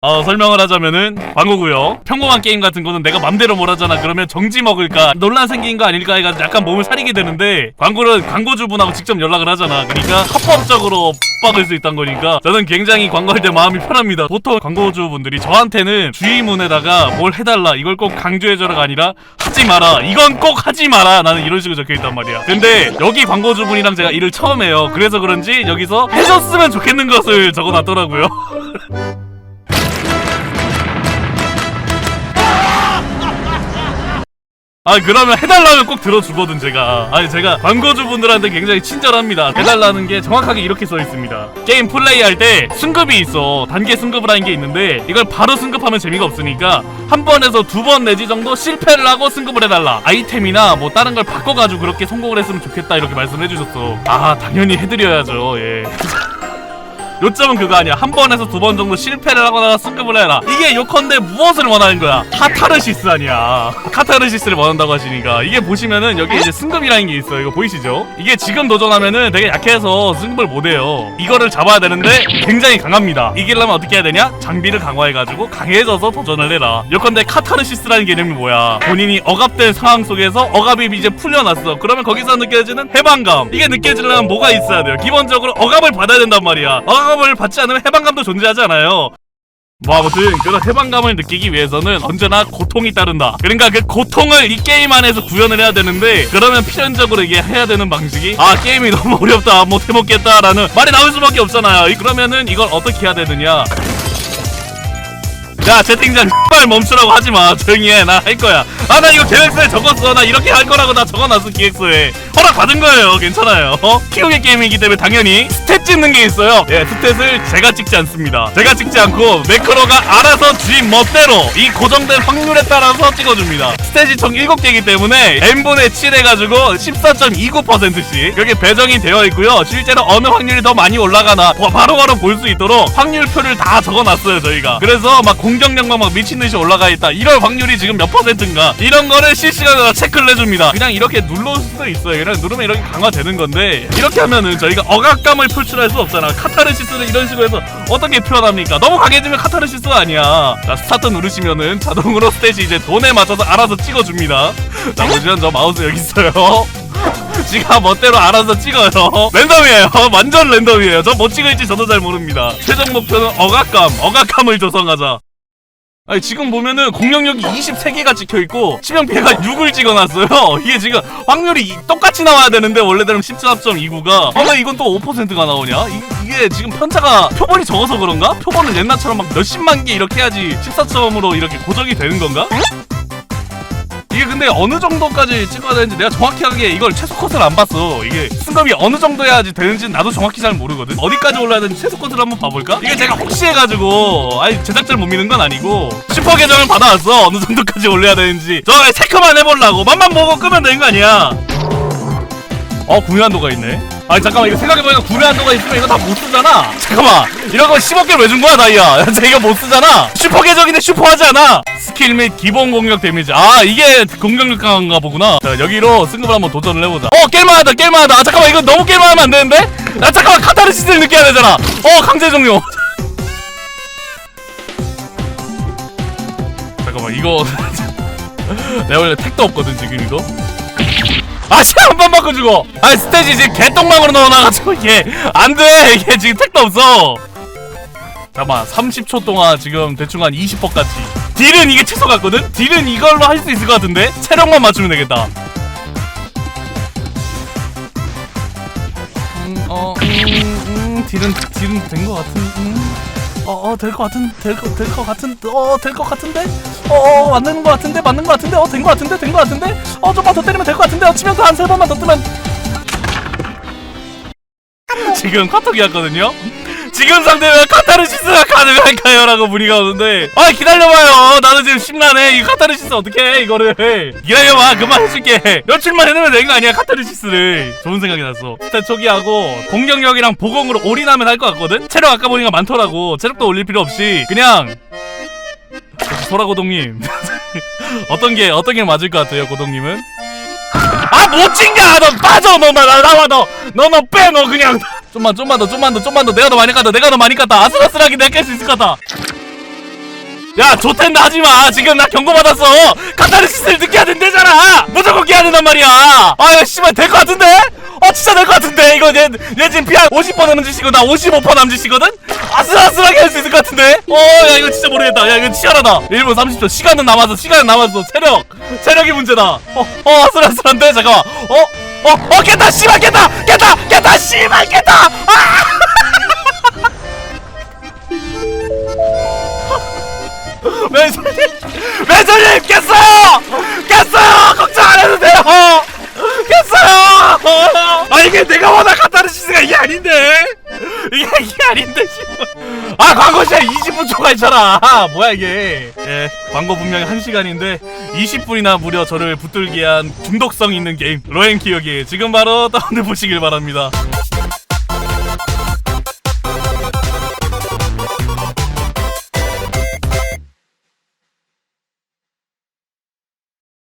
어, 설명을 하자면은 광고고요. 평범한 게임 같은 거는 내가 맘대로 뭘 하잖아. 그러면 정지 먹을까 논란 생긴 거 아닐까 해가지고 약간 몸을 사리게 되는데 광고는 광고주분하고 직접 연락을 하잖아. 그러니까 합법적으로 박을 수 있다는 거니까 저는 굉장히 광고할 때 마음이 편합니다. 보통 광고주분들이 저한테는 주의문에다가 뭘 해달라 이걸 꼭 강조해줘라가 아니라 하지 마라 이건 꼭 하지 마라 나는 이런 식으로 적혀있단 말이야. 근데 여기 광고주분이랑 제가 일을 처음 해요. 그래서 그런지 여기서 해줬으면 좋겠는 것을 적어놨더라고요. 아 그러면 해달라면 꼭 들어주거든 제가. 아니 제가 광고주분들한테 굉장히 친절합니다. 해달라는 게 정확하게 이렇게 써 있습니다. 게임 플레이할 때 승급이 있어. 단계 승급을 하는 게 있는데 이걸 바로 승급하면 재미가 없으니까 한 번에서 두 번 내지 정도 실패를 하고 승급을 해달라. 아이템이나 뭐 다른 걸 바꿔가지고 그렇게 성공을 했으면 좋겠다 이렇게 말씀해 주셨어. 아 당연히 해드려야죠. 예 요점은 그거 아니야. 한 번에서 두 번 정도 실패를 하거나 승급을 해라. 이게 요컨대 무엇을 원하는 거야? 카타르시스 아니야. 카타르시스를 원한다고 하시니까. 이게 보시면은 여기 이제 승급이라는 게 있어요. 이거 보이시죠? 이게 지금 도전하면은 되게 약해서 승급을 못 해요. 이거를 잡아야 되는데 굉장히 강합니다. 이기려면 어떻게 해야 되냐? 장비를 강화해가지고 강해져서 도전을 해라. 요컨대 카타르시스라는 개념이 뭐야? 본인이 억압된 상황 속에서 억압이 이제 풀려났어. 그러면 거기서 느껴지는 해방감. 이게 느껴지려면 뭐가 있어야 돼요? 기본적으로 억압을 받아야 된단 말이야. 억압 을 받지 않으면 해방감도 존재하지 않아요. 뭐 아무튼 그런 해방감을 느끼기 위해서는 언제나 고통이 따른다. 그러니까 그 고통을 이 게임 안에서 구현을 해야 되는데 그러면 필연적으로 이게 해야 되는 방식이 아 게임이 너무 어렵다 못 해먹겠다 라는 말이 나올 수밖에 없잖아요. 이- 그러면은 이걸 어떻게 해야 되느냐? 야 채팅장 발 멈추라고 하지 마. 조용히 해 나 할 거야. 아 나 이거 계획서에 적었어. 나 이렇게 할 거라고 나 적어놨어 기획서에. 허락 받은 거예요. 괜찮아요. 어? 키우기 게임이기 때문에 당연히 스탯 찍는 게 있어요. 예 스탯을 제가 찍지 않습니다. 제가 찍지 않고 매크로가 알아서 지 멋대로 이 고정된 확률에 따라서 찍어줍니다. 스탯이 총 7개이기 때문에 n분의 7 해가지고 14.29%씩 여기 배정이 되어 있고요. 실제로 어느 확률이 더 많이 올라가나 바- 바로바로 볼 수 있도록 확률표를 다 적어놨어요 저희가. 그래서 막 공 격력만 막 미친듯이 올라가 있다 이럴 확률이 지금 몇 퍼센트인가 이런 거를 실시간으로 체크를 해줍니다 그냥 이렇게 눌러 수도 있어요 그냥 누르면 이렇게 강화되는 건데 이렇게 하면은 저희가 억압감을 표출할 수 없잖아 카타르시스를 이런 식으로 해서 어떻게 표현합니까 너무 강해지면 카타르시스가 아니야 자 스타트 누르시면은 자동으로 스탯이 이제 돈에 맞춰서 알아서 찍어줍니다 자 보시면 저 마우스 여기 있어요 지가 멋대로 알아서 찍어요. 랜덤이에요. 완전 랜덤이에요. 저 뭐 찍을지 저도 잘 모릅니다. 최종 목표는 억압감, 억압감을 조성하자. 아니 지금 보면은 공격력이 23개가 찍혀있고 치명 피해가 6을 찍어놨어요 이게 지금 확률이 이- 똑같이 나와야 되는데 원래대로 14.29가 아왜 이건 또 5%가 나오냐 이, 이게 지금 편차가 표본이 적어서 그런가? 표본은 옛날처럼 막 몇십만 개 이렇게 해야지 14점으로 이렇게 고정이 되는 건가? 근데 어느 정도까지 찍어야 되는지 내가 정확하게 이걸 최소 컷을 안 봤어. 이게 승급이 어느 정도 해야지 되는지 나도 정확히 잘 모르거든. 어디까지 올라야 되는지 최소 컷을 한번 봐볼까? 이게 제가 혹시 해가지고 아니 제작자를 못 믿는 건 아니고 슈퍼 계정을 받아왔어. 어느 정도까지 올려야 되는지. 저 체크만 해보려고 맛만 보고 끄면 되는 거 아니야. 어 구매한도가 있네. 아니 잠깐만 이거 생각해보니까 구매 한도가 있으면 이거 다 못 쓰잖아. 잠깐만 이런 거 10억개 왜준 거야 나이야? 쟤 이거 못 쓰잖아. 슈퍼 계정인데 슈퍼 하지 않아. 스킬 및 기본 공격 데미지. 아 이게 공격력 강한가 보구나. 자 여기로 승급을 한번 도전을 해보자. 어 깰만하다 깰만하다. 아 잠깐만 이거 너무 깰만하면 안 되는데? 아 잠깐만 카타르시스를 느껴야 되잖아. 어 강제 종료. 잠깐만 이거 내가 원래 택도 없거든 지금 이거. 아씨 한번 바꿔주고 아 스테이지 지금 개똥망으로 넣어놔가지고 이게 안돼 이게 지금 택도 없어 잠깐만 30초 동안 지금 대충 한 20억 같이 딜은 이게 최소 같거든? 딜은 이걸로 할 수 있을 것 같은데? 체력만 맞추면 되겠다 음, 어, 음, 음, 딜은, 딜은 된 것 같은, 음. 어, 어, 될 것 같은, 될 것, 될 것 같은, 어, 될 것 같은데? 어, 어, 맞는 것 같은데? 맞는 것 같은데? 어, 된 것 같은데? 된 것 같은데? 어, 좀만 더 때리면 될 것 같은데? 어, 치면서 한 세 번만 더 뜨면. 지금 카톡이 왔거든요? 지금 상대면 카타르시스가 가능할까요? 라고 문의가 오는데. 아 기다려봐요. 나는 지금 심란해 이 카타르시스 어떻게 해 이거를? 기다려봐. 그만 해줄게. 며칠만 해내면 되는 거 아니야 카타르시스를? 좋은 생각이 났어. 일단 초기하고 공격력이랑 보공으로 올인하면 할 것 같거든? 체력 아까 보니까 많더라고. 체력도 올릴 필요 없이. 그냥. 소라고동님. 어떤 게 어떤 게 맞을 것 같아요 고동님은? 아못 챙겨! 너 빠져! 너나 나와 너너 너빼너 그냥 좀만 좀만 더 좀만 더 좀만 더. 내가 더 많이 깠다 내가 더 많이 깠다. 아슬아슬하게 내가 깰 수 있을 것 같다 야 좋텐다 하지마. 지금 나 경고받았어. 카타르시스를 늦게 하면 된대잖아. 무조건 깨야 된단 말이야. 아야 씨발 될 것 같은데? 어 진짜 될 것 같은데? 이거 얘, 얘 지금 피한 50% 남짓이고 나 55% 남짓이거든? 아슬아슬하게 할 수 있을 것 같은데? 어야 이거 진짜 모르겠다. 야 이거 치열하다. 1분 30초. 시간은 남았어 시간은 남았어 체력. 체력이 문제다. 어, 어 아슬아슬한데? 잠깐만. 어? 어? 어 깼다 씨발 깼다 깼다 깼다 씨발 깼다! 아! 매소님 매소님 깼어요! 깼어요! 걱정 안 해도 돼요! 깼어요! 아 이게 내가 원한 카타르시스가 이게 아닌데 이게 아닌데. 아 광고 시간 20분 초과 있잖아. 뭐야 이게. 예 광고 분명히 1 시간인데 20분이나 무려 저를 붙들게 한 중독성 있는 게임 로엔 키역이 지금 바로 다운해 보시길 바랍니다